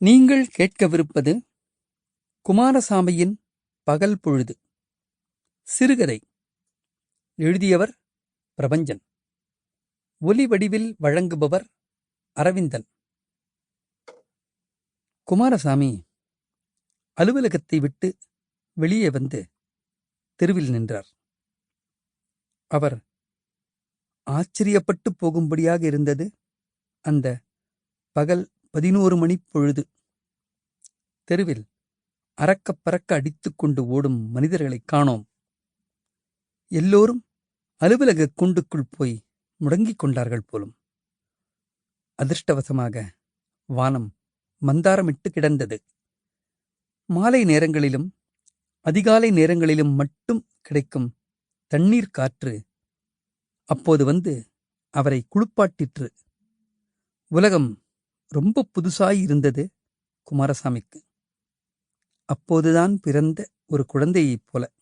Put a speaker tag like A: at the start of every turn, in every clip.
A: நீங்கள் கேட்கவிருப்பது குமாரசாமியின் பகல் பொழுது. சிறுகதை. எழுதியவர் பிரபஞ்சன். ஒலி வடிவில் வழங்குபவர் அரவிந்தன். குமாரசாமி அலுவலகத்தை விட்டு வெளியே வந்து தெருவில் நின்றார். அவர் ஆச்சரியப்பட்டு போகும்படியாக இருந்தது அந்த பகல் பதினோரு மணி பொழுது. தெருவில் அறக்க பறக்க அடித்துக் கொண்டு ஓடும் மனிதர்களைக் காணோம். எல்லோரும் அலுவலகக் கூண்டுக்குள் போய் முடங்கிக் கொண்டார்கள் போலும். அதிர்ஷ்டவசமாக வானம் மந்தாரமிட்டு கிடந்தது. மாலை நேரங்களிலும் அதிகாலை நேரங்களிலும் மட்டும் கிடைக்கும் தண்ணீர் காற்று அப்போது வந்து அவரை குளிப்பாட்டிற்று. உலகம் ரொம்ப புதுசாய் இருந்தது குமாரசாமிக்கு. அப்போதுதான் பிறந்த ஒரு குழந்தையைப் போல.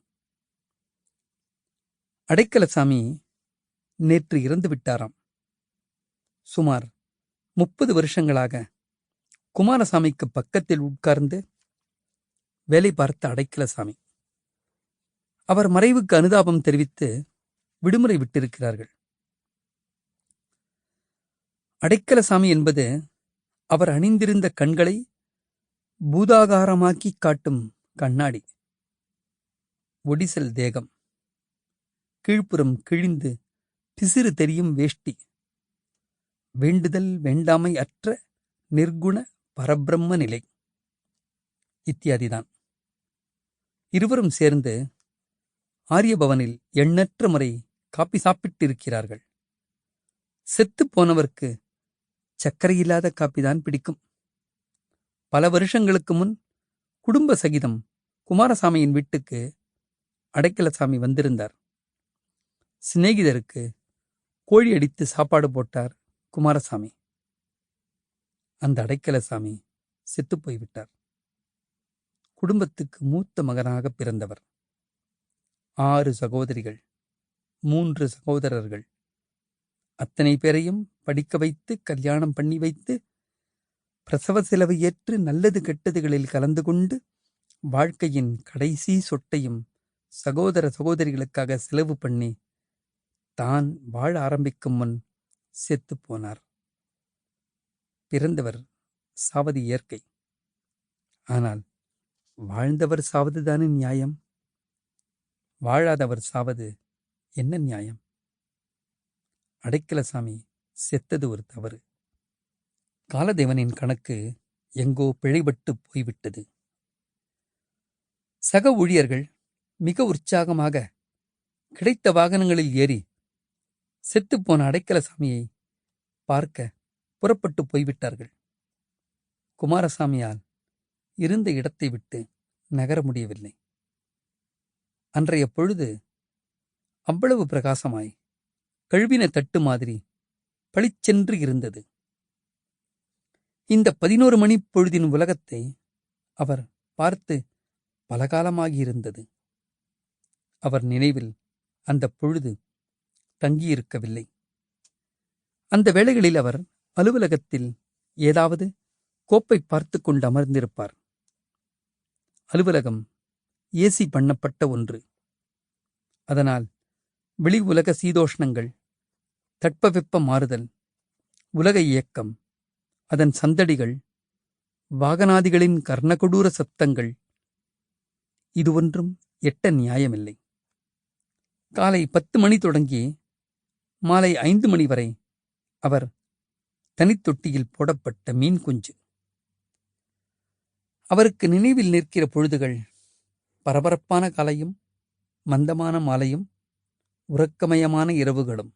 A: அடைக்கலசாமி நேற்று இறந்து விட்டாராம். சுமார் முப்பது வருஷங்களாக குமாரசாமிக்கு பக்கத்தில் உட்கார்ந்து வேலை பார்த்த அடைக்கலசாமி. அவர் மறைவுக்கு அனுதாபம் தெரிவித்து விடுமுறை விட்டிருக்கிறார்கள். அடைக்கலசாமி என்பது அவர் அணிந்திருந்த கண்களை பூதாகாரமாக்கிக் காட்டும் கண்ணாடி. ஒடிசல் தேகம். கீழ்ப்புறம் கிழிந்து பிசிறு தெரியும் வேஷ்டி. வேண்டுதல் வேண்டாமை அற்ற நிர்குண பரபிரம்ம நிலை. இத்தியாதிதான். இருவரும் சேர்ந்து ஆரியபவனில் எண்ணற்ற முறை காப்பி சாப்பிட்டிருக்கிறார்கள். செத்துப் போனவர்க்கு சர்க்கரையில்லாத காப்பிதான் பிடிக்கும். பல வருஷங்களுக்கு முன் குடும்ப சகிதம் குமாரசாமியின் வீட்டுக்கு அடைக்கலசாமி வந்திருந்தார். சிநேகிதருக்கு கோழி அடித்து சாப்பாடு போட்டார் குமாரசாமி. அந்த அடைக்கலசாமி செத்துப் போய்விட்டார். குடும்பத்துக்கு மூத்த மகனாக பிறந்தவர். ஆறு சகோதரிகள் மூன்று சகோதரர்கள். அத்தனை பேரையும் படிக்க வைத்து கல்யாணம் பண்ணி வைத்து பிரசவ செலவு ஏற்று நல்லது கெட்டதுகளில் கலந்து கொண்டு வாழ்க்கையின் கடைசி சொட்டையும் சகோதர சகோதரிகளுக்காக செலவு பண்ணி தான் வாழ ஆரம்பிக்கும் முன் செத்துப் போனார். பிறந்தவர் சாவது இயற்கை. ஆனால் வாழ்ந்தவர் சாவதுதானே நியாயம்? வாழாதவர் சாவது என்ன நியாயம்? அடைக்கலசாமி செத்தது ஒரு தவறு. காலதேவனின் கணக்கு எங்கோ பிழைபட்டு போய்விட்டது. சக ஊழியர்கள் மிக உற்சாகமாக கிடைத்த வாகனங்களில் ஏறி செத்துப்போன அடைக்கலசாமியை பார்க்க புறப்பட்டு போய்விட்டார்கள். குமாரசாமியால் இருந்த இடத்தை விட்டு நகர முடியவில்லை. அன்றைய பொழுது அவ்வளவு பிரகாசமாய் கழுவின தட்டு மாதிரி பளிச்சென்று இருந்தது. இந்த பதினோரு மணி பொழுதின் உலகத்தை அவர் பார்த்து பலகாலமாகியிருந்தது அவர் நினைவில் அந்த பொழுது தங்கியிருக்கவில்லை. அந்த வேளைகளில் அவர் அலுவலகத்தில் ஏதாவது கோப்பை பார்த்து கொண்டு அமர்ந்திருப்பார். அலுவலகம் ஏசி பண்ணப்பட்ட ஒன்று. அதனால் வெளி உலக சீதோஷ்ணங்கள் தட்பவெப்ப மாறுதல். உலக இயக்கம். அதன் சந்தடிகள். வாகனாதிகளின் கர்ணகொடூர சப்தங்கள். இது ஒன்றும் எட்ட நியாயமில்லை. காலை பத்து மணி தொடங்கி மாலை ஐந்து மணி வரை அவர் தனித்தொட்டியில் போடப்பட்ட மீன் குஞ்சு. அவருக்கு நினைவில் நிற்கிற பொழுதுகள் பரபரப்பான காலையும் மந்தமான மாலையும் உறக்கமயமான இரவுகளும்.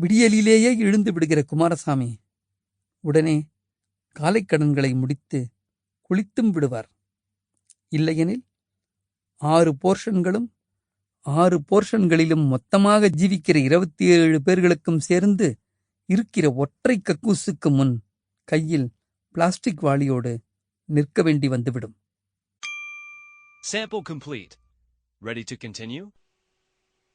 A: விடியலிலேயே எழுந்து விடுகிற குமாரசாமி உடனே காலைக்கடன்களை முடித்து குளித்தும் விடுவார் இல்லையெனில் ஆறு போர்ஷன்களும் ஆறு போர்ஷன்களிலும் மொத்தமாக ஜீவிக்கிற இருபத்தி ஏழு பேர்களுக்கும் சேர்ந்து இருக்கிற ஒற்றை கக்கூசுக்கு முன் கையில் பிளாஸ்டிக் வாளியோடு நிற்க வேண்டி வந்துவிடும்
B: Sample complete. Ready to continue?